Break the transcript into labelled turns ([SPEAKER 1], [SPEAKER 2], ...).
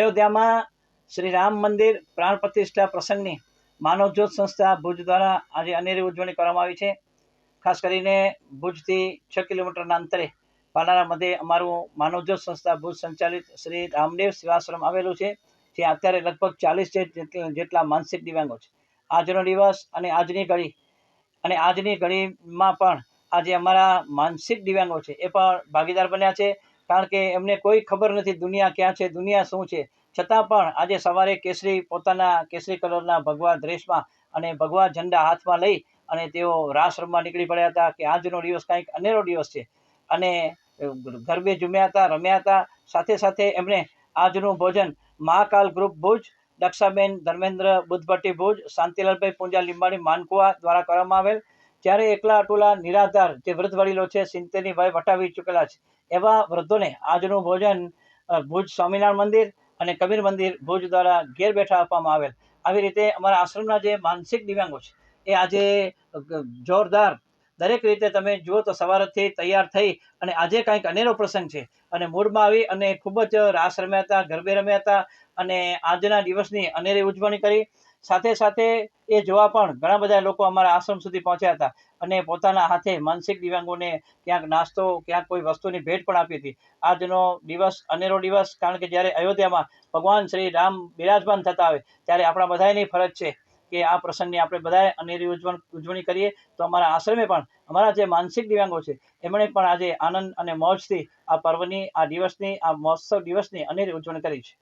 [SPEAKER 1] અયોધ્યામાં શ્રી રામ મંદિર પ્રાણ પ્રતિષ્ઠા પ્રસંગની માનવજ્યોત સંસ્થા ભુજ દ્વારા આજે અનેરી ઉજવણી કરવામાં આવી છે. ખાસ કરીને ભુજથી છ કિલોમીટરના અંતરે પાલારા મધ્યે અમારું માનવજ્યોત સંસ્થા ભુજ સંચાલિત શ્રી રામદેવ સેવાશ્રમ આવેલું છે જ્યાં અત્યારે લગભગ ચાલીસ જેટલા માનસિક દિવ્યાંગો છે. આજનો દિવસ અને આજની ઘડી અને આજની ઘડીમાં પણ આજે અમારા માનસિક દિવ્યાંગો છે એ પણ ભાગીદાર બન્યા છે. કારણ કે એમને કોઈ ખબર નથી દુનિયા ક્યાં છે, દુનિયા શું છે. છતાં પણ આજે સવારે કેસરી પોતાના કેસરી કલરના ભગવા ડ્રેસમાં અને ભગવા ઝંડા હાથમાં લઈ અને તેઓ રાસ રમવા નીકળી પડ્યા હતા કે આજનો દિવસ કાંઈક અનેરો દિવસ છે. અને ગરબે જુમ્યા હતા, રમ્યા હતા. સાથે સાથે એમણે આજનું ભોજન મહાકાલ ગ્રુપ ભુજ, દક્ષાબેન ધર્મેન્દ્ર બુદ્ધભટ્ટી ભુજ, શાંતિલાલભાઈ પૂંજા લીંબાણી માનકુવા દ્વારા કરવામાં આવેલ જ્યારે એકલા અટુલા નિરાધાર જે વૃદ્ધ વડીલો છે, સિત્તેરની ભાઈ વટાવી ચૂકેલા છે. એવા વૃદ્ધોને આજનું ભોજન ભુજ સ્વામિનારાયણ મંદિર અને કબીર મંદિર ભુજ દ્વારા ઘેર બેઠા આપવામાં આવેલ. આવી રીતે અમારા આશ્રમના જે માનસિક દિવ્યાંગો છે, એ આજે જોરદાર દરેક રીતે તમે જુઓ તો સવારથી તૈયાર થઈ અને આજે કાંઈક અનેરો પ્રસંગ છે. અને મૂડમાં આવી અને ખૂબ જ રાસ રમ્યા હતા, ગરબે રમ્યા હતા અને આજના દિવસની અનેરી ઉજવણી કરી. સાથે સાથે એ જોવા પણ ઘણા બધા લોકો અમારા આશ્રમ સુધી પહોંચ્યા હતા અને પોતાના હાથે માનસિક દિવ્યાંગોને ક્યાંક નાસ્તો, ક્યાંક કોઈ વસ્તુની ભેટ પણ આપી હતી. આજનો દિવસ અનેરો દિવસ, કારણ કે જ્યારે અયોધ્યામાં ભગવાન શ્રી રામ બિરાજમાન થતા આવે, ત્યારે આપણા બધાની ફરજ છે કે આ પ્રસંગની આપણે બધાએ અનેરી ઉજવણ, ઉજવણી કરીએ, તો અમારા આશ્રમે પણ અમારા જે માનસિક દિવ્યાંગો છે, એમણે પણ આજે આનંદ અને મોજથી આ પર્વની, આ દિવસની, આ મહોત્સવ દિવસની અનેરી ઉજવણી કરી છે.